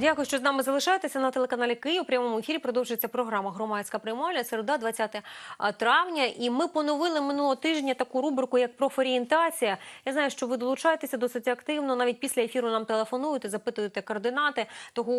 Дякую, що з нами залишаєтеся на телеканалі Київ. У прямому ефірі продовжується програма Громадська приймальня. Середа, 20 травня. І ми поновили минулого тижня таку рубрику, як профорієнтація. Я знаю, що ви долучаєтеся досить активно. Навіть після ефіру нам телефонуєте, запитуєте координати того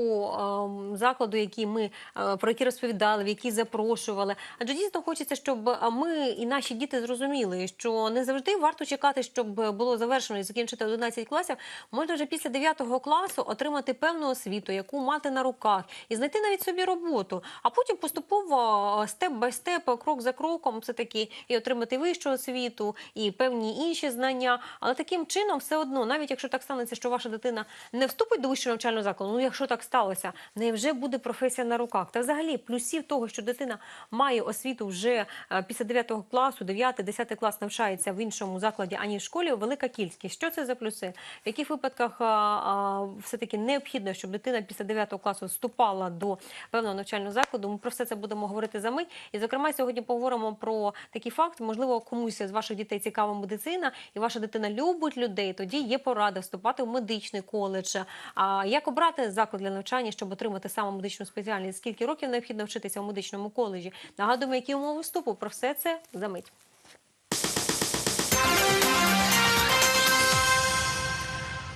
ем, закладу, який ми е, про який розповідали, в який запрошували. Адже дійсно хочеться, щоб е, ми і наші діти зрозуміли, що не завжди варто чекати, щоб було завершено і закінчити 11 класів. Можна вже після 9 класу отримати певну освіту, яку мати на руках, і знайти навіть собі роботу, а потім поступово степ бай степ, крок за кроком, все таки і отримати вищу освіту, і певні інші знання. Але таким чином, все одно, навіть якщо так станеться, що ваша дитина не вступить до вищого навчального закладу, ну якщо так сталося, в неї вже буде професія на руках. Та взагалі плюсів того, що дитина має освіту вже е, після 9 класу, 9-10 клас навчається в іншому закладі, аніж в школі, велика кількість. Що це за плюси? В яких випадках а, а, все-таки необхідно, щоб дитина після 9 класу вступала до певного навчального закладу? Ми про все це будемо говорити за мить. І, зокрема, сьогодні поговоримо про такий факт. Можливо, комусь з ваших дітей цікава медицина, і ваша дитина любить людей. Тоді є порада вступати в медичний коледж. А як обрати заклад для навчання, щоб отримати саме медичну спеціальність? Скільки років необхідно вчитися в медичному коледжі? Нагадуємо, які умови вступу. Про все це за мить.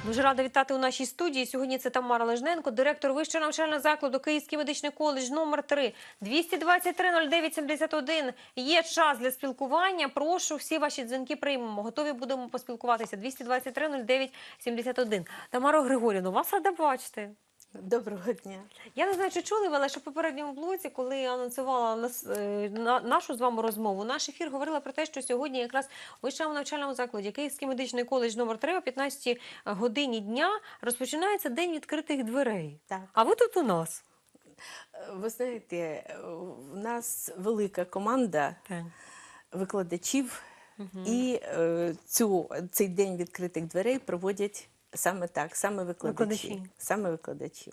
Дуже рада вітати у нашій студії. Сьогодні це Тамара Лежненко, директор вищого навчального закладу Київський медичний коледж номер 3 223 09 71. Є час для спілкування. Прошу всі ваші дзвінки приймемо. Готові будемо поспілкуватися. 223 09 71. Тамара Григорівна, вас рада бачити. Доброго дня. Я не знаю, чи чули ви, але що в попередньому блоці, коли я анонсувала нас, е, на, нашу з вами розмову, наш ефір говорила про те, що сьогодні якраз у вищому навчальному закладі Київський медичний коледж номер 3 о 15 годині дня розпочинається день відкритих дверей. Так. А ви тут у нас. Ви знаєте, у нас велика команда викладачів, і е, цю, цей день відкритих дверей проводять саме так, саме викладачі. Викладачі. Саме викладачі.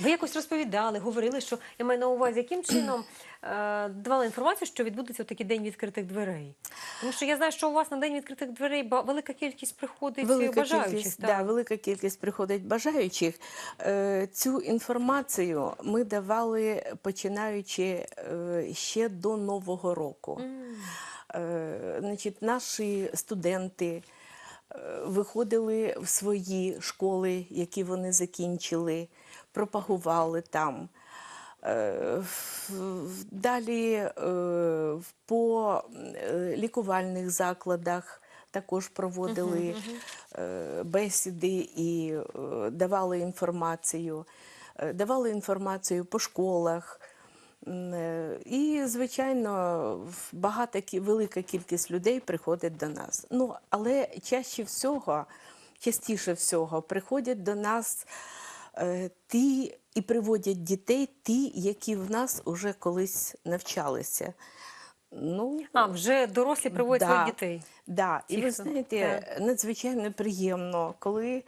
Ви якось розповідали, говорили, що я маю на увазі, яким чином е, давали інформацію, що відбудеться такий день відкритих дверей. Тому що я знаю, що у вас на день відкритих дверей ба- велика кількість приходить Велика бажаючих. кількість, так. да, велика кількість приходить бажаючих. Е, Цю інформацію ми давали починаючи е, ще до Нового року. М. Е, Значить, наші студенти е, виходили в свої школи, які вони закінчили, пропагували там. Е, Далі е, по е, лікувальних закладах також проводили е, бесіди і е, давали інформацію. Е, Давали інформацію по школах. Е, І, звичайно, багата велика кількість людей приходить до нас. Ну, але чаще всього, частіше всього, приходять до нас е, ті і приводять дітей, ті, які в нас вже колись навчалися. Ну, А, вже дорослі приводять своїх дітей. Да. І ви знаєте, надзвичайно приємно, коли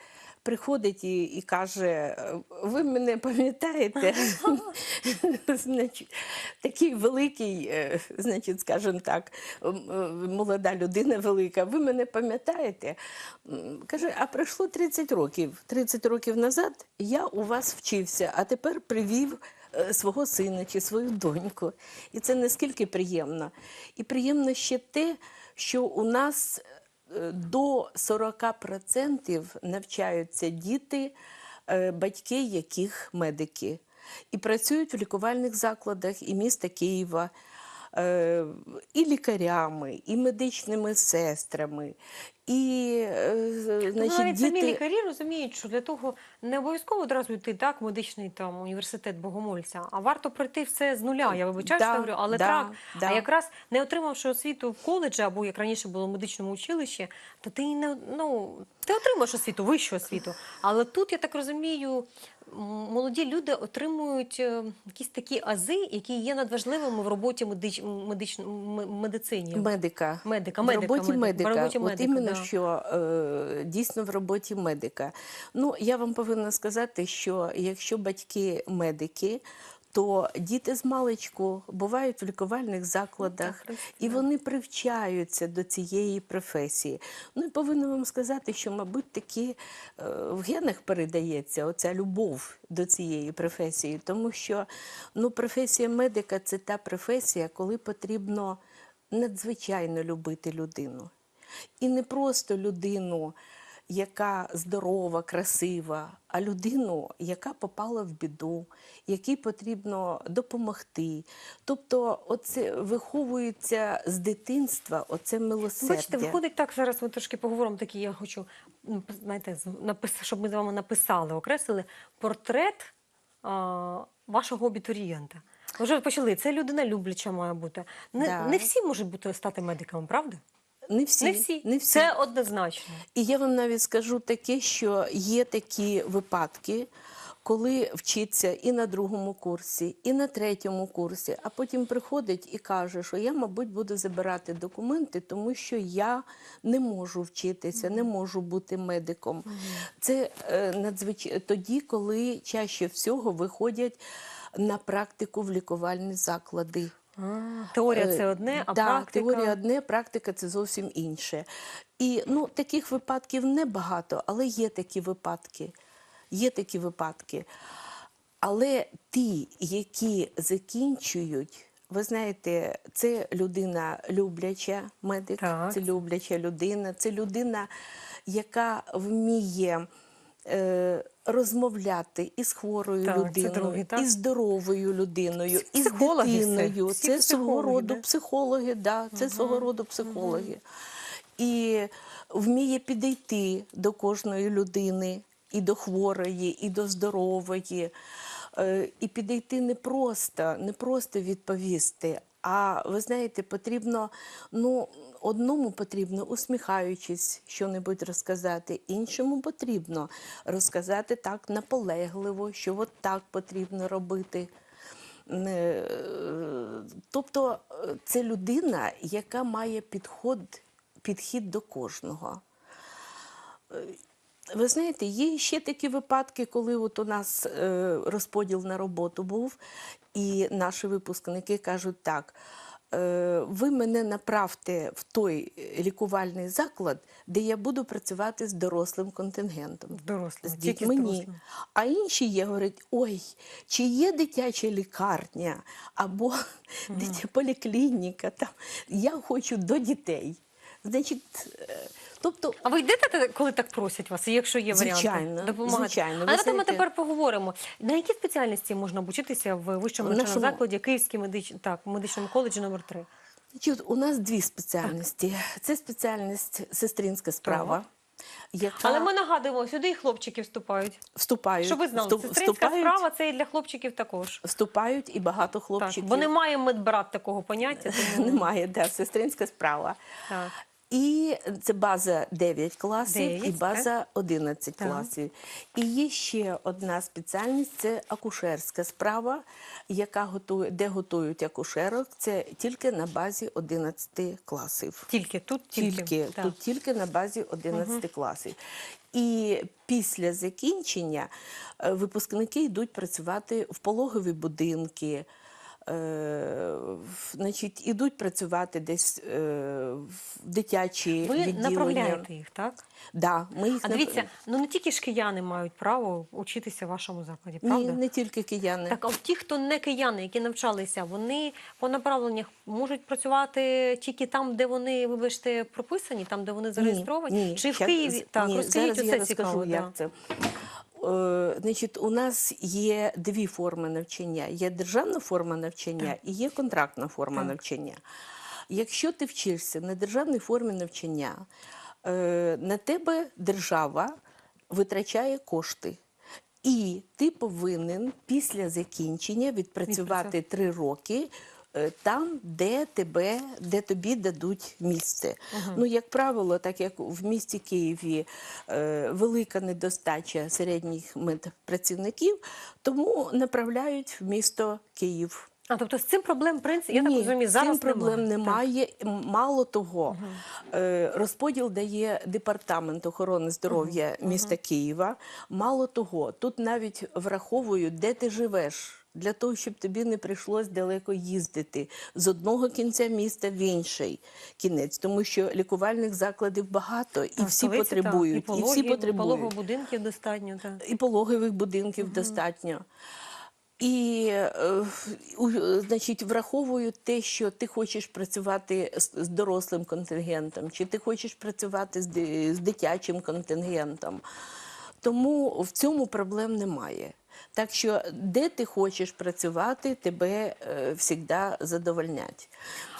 приходить і, і каже: ви мене пам'ятаєте? такий великий, е, значить, скажімо так, е, молода людина велика, ви мене пам'ятаєте? Каже, а пройшло 30 років. 30 років назад я у вас вчився, а тепер привів е, свого сина чи свою доньку. І це наскільки приємно. І приємно ще те, що у нас е, до 40% навчаються діти, е, батьки яких медики. І працюють в лікувальних закладах і міста Києва. е, І лікарями, і медичними сестрами, і е, Ну, значить, навіть самі лікарі розуміють, що для того не обов'язково одразу йти так, медичний там університет Богомольця, а варто пройти все з нуля. Я вибачаю, Да, говорю, але да, так. да. А якраз не отримавши освіту в коледжі або як раніше було в медичному училищі, то ти не ну ти отримаєш освіту, вищу освіту. Але тут я так розумію, молоді люди отримують е, якісь такі ази, які є надважливими в роботі медич, медич, медицині. Медика. Медика, в роботі медика. медика. В роботі От медика, іменно, да. Що е, дійсно в роботі медика. Ну, я вам повинна сказати, що якщо батьки медики, то діти з маличку бувають в лікувальних закладах, Так, і вони привчаються до цієї професії. Ну і повинна вам сказати, що, мабуть, таки е, в генах передається оця любов до цієї професії, тому що ну, професія медика це та професія, коли потрібно надзвичайно любити людину. І не просто людину, яка здорова, красива, а людину, яка попала в біду, якій потрібно допомогти. Тобто, оце виховується з дитинства, оце милосердя. Бачите, виходить так зараз. Ми трошки поговоримо. Такі я хочу м, знаєте, напис- щоб ми з вами написали, окреслили портрет а, вашого абітурієнта. Вже почали. Це людина любляча має бути. Не, Да. не всі можуть бути стати медиками, правда? Не всі, Не всі. Не всі. Це однозначно. І я вам навіть скажу таке, що є такі випадки, коли вчиться і на другому курсі, і на третьому курсі, а потім приходить і каже, що я, мабуть, буду забирати документи, тому що я не можу вчитися, не можу бути медиком. Це е, надзвичайно тоді, коли чаще всього виходять на практику в лікувальні заклади. Теорія Е, це одне, а так, практика. теорія одне, практика це зовсім інше. І ну, таких випадків небагато, але є такі випадки. Є такі випадки. Але ті, які закінчують, ви знаєте, це людина любляча, медик, Так. це любляча людина, це людина, яка вміє. Е, Розмовляти із хворою Так, людиною, так? із здоровою людиною, із дитиною. Всі Це свого роду да? психологи, да, це свого роду психологи. І вміє підійти до кожної людини, і до хворої, і до здорової. Е, І підійти не просто, не просто відповісти. А ви знаєте, потрібно, ну, одному потрібно, усміхаючись, що-небудь розказати, іншому потрібно розказати так наполегливо, що от так потрібно робити. Е, Тобто е, це людина, яка має підход, підхід до кожного. Ви знаєте, є ще такі випадки, коли от у нас е, розподіл на роботу був, і наші випускники кажуть так. е, Ви мене направте в той лікувальний заклад, де я буду працювати з дорослим контингентом. Дорослим, З з дітьми ні. дорослим. А інші є, говорять, ой, чи є дитяча лікарня або дитя поліклініка, там, я хочу до дітей. Значить, е, тобто А ви йдете, коли так просять вас, якщо є варіанти? Звичайно, допомагати? звичайно. Ви А давайте ми тепер поговоримо. На які спеціальності можна обучитися в вищому навчальному закладі Київський медич... так, медичному коледжі номер 3 Значить, у нас дві спеціальності. Це спеціальність сестринська справа, яка Але ми нагадуємо, сюди і хлопчики вступають. вступають, Щоб ви знали, вступ- сестринська вступають, справа це і для хлопчиків також. вступають і багато Так, хлопчиків. бо немає медбрат такого поняття. Тому... Немає, да, сестринська справа. Так. І це база 9 класів і Дев'ять, база 11 Так. класів. І є ще одна спеціальність це акушерська справа, яка готує, де готують акушерок. Це тільки на базі 11 класів. Тільки тут, тільки. Тільки, Так. тут тільки на базі 11 класів. І після закінчення е, випускники йдуть працювати в пологові будинки. Е, Значить, ідуть працювати десь е, в дитячі Ви відділення. направляєте їх, так? Да, ми їх А нап- дивіться, ну не тільки ж кияни мають право учитися в вашому закладі, Ні, правда? не тільки кияни. Так, а от ті, хто не кияни, які навчалися, вони по направленнях можуть працювати тільки там, де вони, вибачте, прописані, там, де вони зареєстровані? Ні, Чи в щас- Києві? Так, ні, розкажіть, зараз я оце цікаво. розкажу, да. це. Е, Значить, у нас є дві форми навчання: є державна форма навчання і є контрактна форма Так. навчання. Якщо ти вчишся на державній формі навчання, е, на тебе держава витрачає кошти. І ти повинен після закінчення відпрацювати три роки там, де тебе, де тобі дадуть місце. Ну, як правило, так як в місті Києві е, велика недостача середніх медпрацівників, тому направляють в місто Київ. А тобто з цим проблем, в принципі, я так розумію, зараз цим проблем немає. немає. Мало того, е, розподіл дає департамент охорони здоров'я міста Києва. Мало того, тут навіть враховують, де ти живеш. Для того, щоб тобі не прийшлось далеко їздити з одного кінця міста в інший кінець, тому що лікувальних закладів багато і в всі столиці, так, потребують, і, і, всі потребують. пологових будинків достатньо. Так. І пологових будинків достатньо. І, е, значить, враховують те, що ти хочеш працювати з дорослим контингентом, чи ти хочеш працювати з дитячим контингентом. Тому в цьому проблем немає. Так що, де ти хочеш працювати, тебе завжди задовольнять.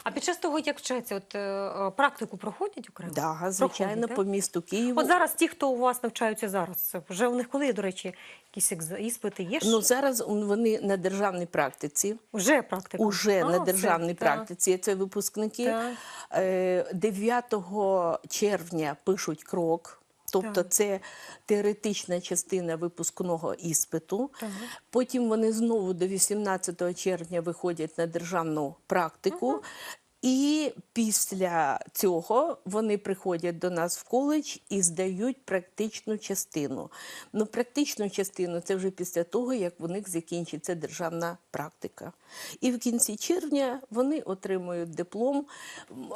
А під час того, як вчаться, от, е, е, практику проходять окремо? Да, звичайно, Проходять, по місту Києву. От зараз ті, хто у вас навчаються зараз, вже у них коли, до речі, якісь іспити є? Ну, зараз вони на державній практиці. вже практика. Уже А, на державній так. практиці це випускники. Так. Е, 9 червня пишуть крок. Тобто Так. це теоретична частина випускного іспиту. Так. Потім вони знову до 18 червня виходять на державну практику. І після цього вони приходять до нас в коледж і здають практичну частину. Ну, практичну частину це вже після того, як у них закінчиться державна практика. І в кінці червня вони отримують диплом.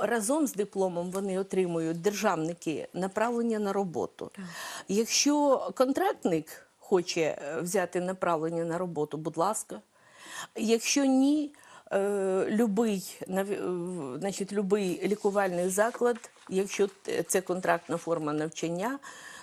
Разом з дипломом вони отримують державники направлення на роботу. Якщо контрактник хоче е, взяти направлення на роботу, будь ласка. Якщо ні, любий, нав- е, значить, любий лікувальний заклад, якщо це контрактна форма навчання,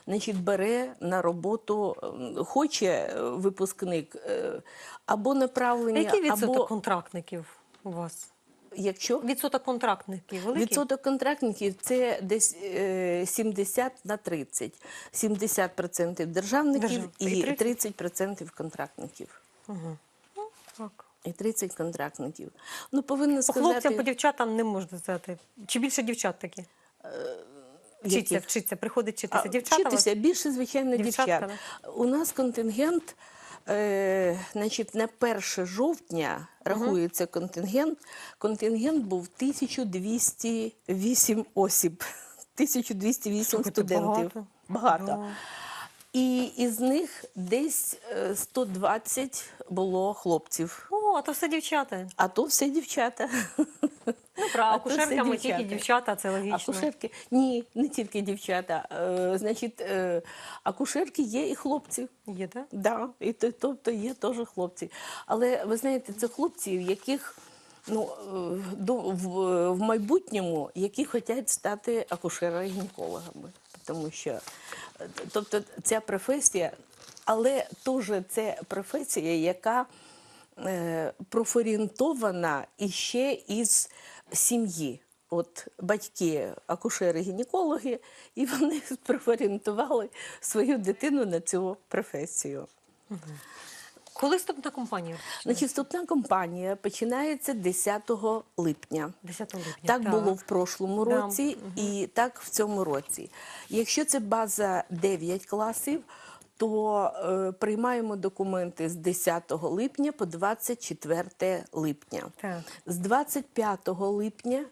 значить, бере на роботу, е, хоче е, випускник е, або направлення, який відсоток або контрактників у вас? якщо Відсоток контрактників великий? Відсоток контрактників це десь е, 70 на 30. 70% державників Держав- і і 30? 30% контрактників. Угу. Ну, так. І 30 контрактників. Ну, повинна По сказати, хлопцям, по дівчатам не можна сказати. Чи більше дівчат такі? Вчиться, яких? вчиться, приходить А, вчитися. Дівчата у вас? вчитися більше, звичайно, Дівчатка, дівчат. У нас контингент, е, значить, на 1 жовтня рахується контингент. Контингент був 1208 осіб. 1208 Слухайте, студентів. багато. Багато. І із них десь е, 120 було хлопців. О, а то все дівчата. А то все дівчата. Ну, про акушерками тільки дівчата. це логічно. Акушерки? Ні, не тільки дівчата. Е, значить, е, акушерки є і хлопці. Є, так? Да, і то- тобто є теж хлопці. Але ви знаєте, це хлопці, в яких ну, е, до, в, в майбутньому, які хочуть стати акушерами-гінекологами. Тому що тобто, ця професія, але теж це професія, яка е, профорієнтована іще із сім'ї. От батьки акушери-гінекологи, і вони профорієнтували свою дитину на цю професію. Коли вступна компанія? Значить, вступна кампанія починається 10 липня. 10 липня. Так, було в прошлому Да. році і так в цьому році. Якщо це база 9 класів, то е, приймаємо документи з 10 липня по 24 липня. Так. З 25 липня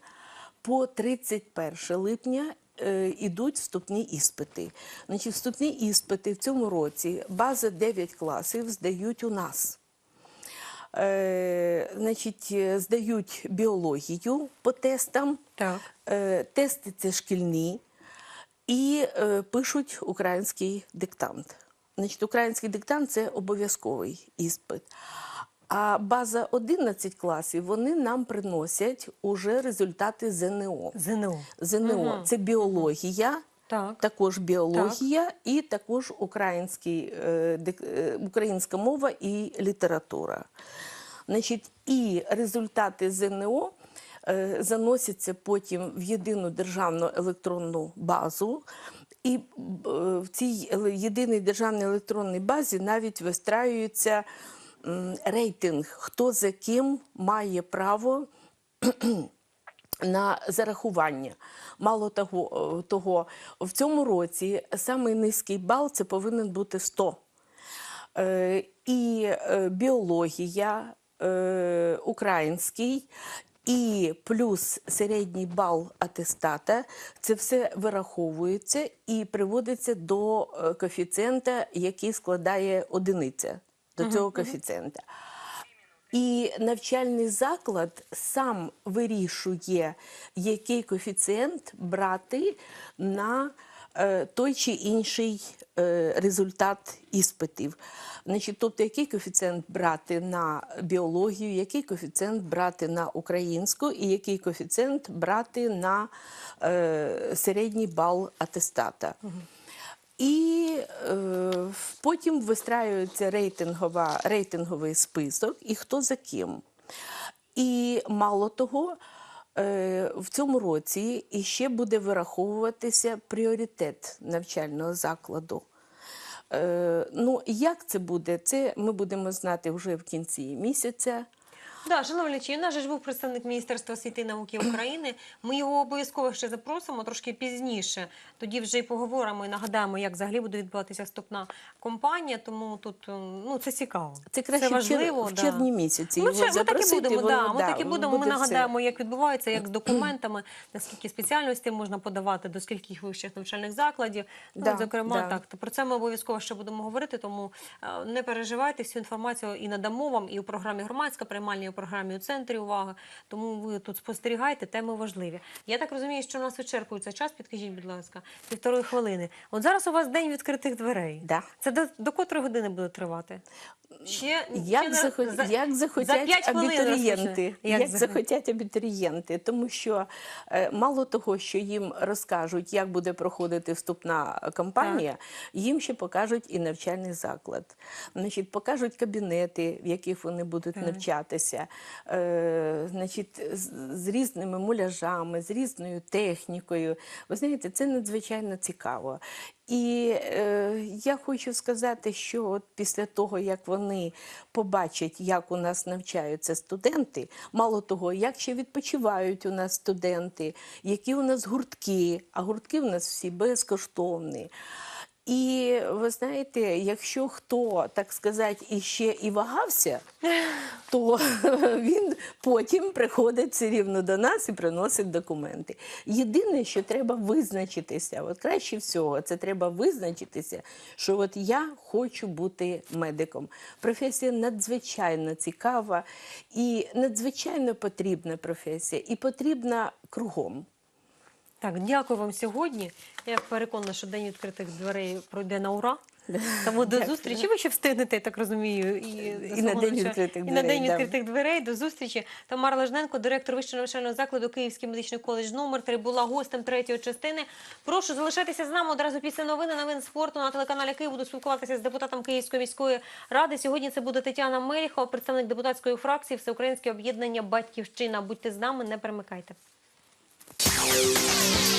по 31 липня ідуть вступні іспити. Значить, вступні іспити в цьому році база 9 класів здають у нас. Е, значить, е, здають біологію по тестам. Так. Е, тести це шкільні і е, пишуть український диктант. Значить, український диктант це обов'язковий іспит. А база 11 класів вони нам приносять уже результати ЗНО. ЗНО. ЗНО Мгм. це біологія, Так. також біологія і також український, е, е, українська мова і література. Значить, і результати ЗНО е, заносяться потім в єдину державну електронну базу. І е, в цій єдиній державній електронній базі навіть вистраюється м, рейтинг, хто за ким має право на зарахування. Мало того, е, того, в цьому році самий низький бал це повинен бути 100. Е, і е, біологія, український, і плюс середній бал атестата, це все вираховується і приводиться до коефіцієнта, який складає одиниця до цього коефіцієнта. І навчальний заклад сам вирішує, який коефіцієнт брати на е, той чи інший е, результат іспитів. Значить, тобто, який коефіцієнт брати на біологію, який коефіцієнт брати на українську і який коефіцієнт брати на е, середній бал атестата. І потім вистраюється рейтингова, рейтинговий список і хто за ким. І мало того, е, в цьому році іще буде вираховуватися пріоритет навчального закладу. Е, ну, як це буде? Це ми будемо знати вже в кінці місяця. Да, шановні глядачі, у нас же ж був представник Міністерства освіти і науки України. Ми його обов'язково ще запросимо трошки пізніше. Тоді вже й поговоримо і нагадаємо, як взагалі буде відбуватися вступна кампанія. Тому тут ем, ну це цікаво. Це краще чер- важливо. в да. місяці Ми, його ми так і будемо. воно, да, ми да, так і будемо. Ми все. нагадаємо, як відбувається, як з документами, наскільки спеціальностей можна подавати, до скількох вищих навчальних закладів. Ну, Да, от, зокрема, да. так. То про це ми обов'язково ще будемо говорити. Тому е, не переживайте всю інформацію і надамо вам і у програмі громадська приймальня, і у програмі у центрі уваги. Тому ви тут спостерігайте, теми важливі. Я так розумію, що у нас вичерпується час. Підкажіть, будь ласка, півтори хвилини. От зараз у вас день відкритих дверей. Да. Це до, до котрої години буде тривати? Ще, Як, ще захо... за- як захотять хвилин абітурієнти, як, Як захотять абітурієнти, тому що е, мало того, що їм розкажуть, як буде проходити вступна кампанія, їм ще покажуть і навчальний заклад. Значить, покажуть кабінети, в яких вони будуть Так. навчатися, е, значить, з, з різними муляжами, з різною технікою. Ви знаєте, це надзвичайно цікаво. І е, я хочу сказати, що от після того, як вони побачать, як у нас навчаються студенти, мало того, як ще відпочивають у нас студенти, які у нас гуртки, а гуртки у нас всі безкоштовні. І ви знаєте, якщо хто, так сказати, іще і вагався, то він потім приходить все рівно до нас і приносить документи. Єдине, що треба визначитися, от краще всього, це треба визначитися, що от я хочу бути медиком. Професія надзвичайно цікава і надзвичайно потрібна професія, і потрібна кругом. Так, дякую вам сьогодні. Я переконана, що день відкритих дверей пройде на ура. Тому до зустрічі. Ви ще встигнете, я так розумію, і, І на день відкритих і на день відкритих дверей. До зустрічі. Тамара Лежненко, директор вищого навчального закладу Київський медичний коледж номер 3, була гостем третьої частини. Прошу залишайтеся з нами одразу після новини новин спорту на телеканалі Київ. Буду спілкуватися з депутатом Київської міської ради. Сьогодні це буде Тетяна Мельхова, представник депутатської фракції Всеукраїнське об'єднання Батьківщина. Будьте з нами, не перемикайте. Bye.